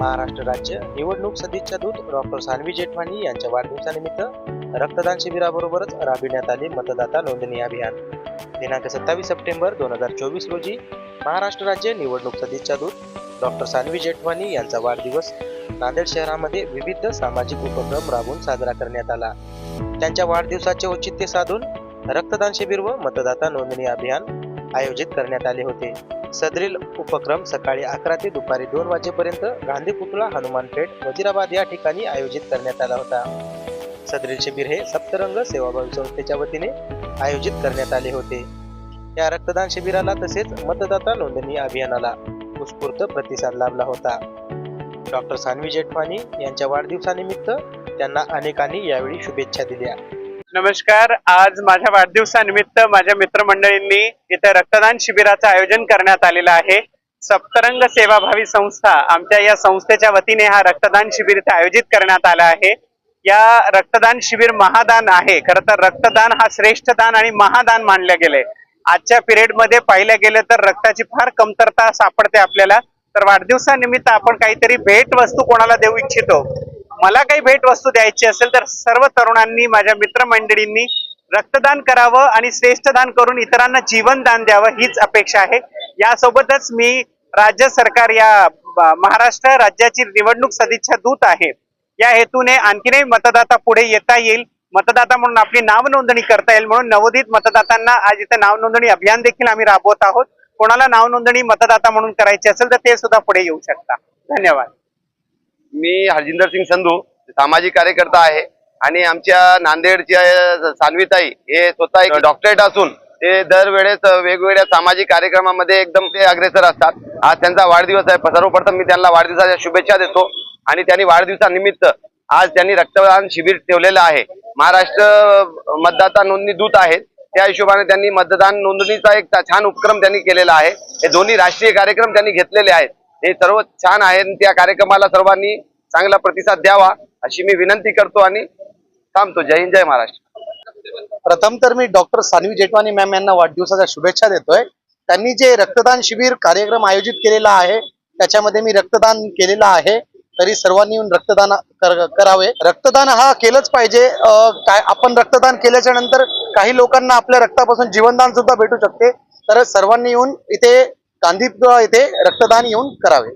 महाराष्ट्र राज्य निवडणूक सदिच्छा दूत डॉक्टर सानवी जेठवानी यांच्या वाढदिवसानिमित्त रक्तदान शिबिराबरोबरच राबविण्यात आले मतदाता नोंदणी अभियान. दिनांक सत्तावीस सप्टेंबर दोन हजार चोवीस रोजी महाराष्ट्र राज्य निवडणूक सदिच्छा दूत डॉक्टर सानवी जेठवानी यांचा वाढदिवस नांदेड शहरामध्ये विविध सामाजिक उपक्रम राबवून साजरा करण्यात आला. त्यांच्या वाढदिवसाचे औचित्य साधून रक्तदान शिबिर व मतदाता नोंदणी अभियान आयोजित करण्यात आले होते. सदरील उपक्रम सकाळी अकरा ते दुपारी दोन वाजेपर्यंत गांधी पुतळा हनुमान पेठ वजिराबाद या ठिकाणी आयोजित करण्यात आला होता. सदरील शिबिर हे सप्तरंग सेवाभावी संस्थेच्या वतीने आयोजित करण्यात आले होते. या रक्तदान शिबिराला तसेच मतदाता नोंदणी अभियानाला उत्स्फूर्त प्रतिसाद लाभला होता. डॉक्टर सानवी जेठवानी यांच्या वाढदिवसानिमित्त त्यांना अनेकांनी यावेळी शुभेच्छा दिल्या. नमस्कार. आज माझ्या वाढदिवसानिमित्त माझ्या मित्रमंडळींनी इथे रक्तदान शिबिराचं आयोजन करण्यात आलेलं आहे. सप्तरंग सेवाभावी संस्था आमच्या या संस्थेच्या वतीने हा रक्तदान शिबिर इथे आयोजित करण्यात आला आहे. या रक्तदान शिबिर महादान आहे. खरं तर रक्तदान हा श्रेष्ठ दान आणि महादान मानलं गेलंय. आजच्या पिरियडमध्ये पाहिलं गेलं तर रक्ताची फार कमतरता सापडते आपल्याला. तर वाढदिवसानिमित्त आपण काहीतरी भेट वस्तू कोणाला देऊ इच्छितो? मला काही भेटवस्तू द्यायची असेल तर सर्व तरुणांनी माझ्या मित्रमंडळींनी रक्तदान करावं आणि श्रेष्ठदान करून इतरांना जीवनदान द्यावं हीच अपेक्षा आहे. यासोबतच मी राज्य सरकार या महाराष्ट्र राज्याची निवडणूक सदिच्छा दूत आहे. या हेतूने आणखीनही मतदाता पुढे येता येईल. मतदाता म्हणून आपली नाव नोंदणी करता येईल म्हणून नवोदित मतदातांना आज इथे नाव नोंदणी अभियान देखील आम्ही राबवत आहोत. कोणाला नाव नोंदणी मतदाता म्हणून करायची असेल तर ते सुद्धा पुढे येऊ शकता. धन्यवाद. मी हरजिंदर सिंग संधू सामाजिक कार्यकर्ता आहे. आणि आमच्या नांदेडच्या सानवीताई हे स्वतः एक डॉक्टरेट असून ते दरवेळेस वेगवेगळ्या सामाजिक कार्यक्रमामध्ये एकदम ते अग्रेसर असतात. आज त्यांचा वाढदिवस आहे. सर्वप्रथम मी त्यांना वाढदिवसाच्या शुभेच्छा देतो. आणि त्यांनी वाढदिवसानिमित्त आज त्यांनी रक्तदान शिबिर ठेवलेलं आहे. महाराष्ट्र मतदाता नोंदणी दूत आहेत. त्या हिशोबाने त्यांनी मतदान नोंदणीचा एक छान उपक्रम त्यांनी केलेला आहे. हे दोन्ही राष्ट्रीय कार्यक्रम त्यांनी घेतलेले आहेत. हे सर्व छान आहे आणि त्या कार्यक्रमाला सर्वांनी चांगला प्रतिसाद द्यावा अशी मी विनंती करतो आणि थांबतो. जय हिंद जय महाराष्ट्र. प्रथम तर मी डॉक्टर सानवी जेठवानी मॅम यांना वाढदिवसाच्या शुभेच्छा देतोय. त्यांनी जे रक्तदान शिबिर कार्यक्रम आयोजित केलेला आहे त्याच्यामध्ये मी रक्तदान केलेलं आहे. तरी सर्वांनी येऊन रक्तदान कर- करावे. रक्तदान हा केलंच पाहिजे. काय आपण रक्तदान केल्याच्यानंतर काही लोकांना आपल्या रक्तापासून जीवनदान सुद्धा भेटू शकते. तर सर्वांनी येऊन इथे गांधी येथे रक्तदान येऊन करावे.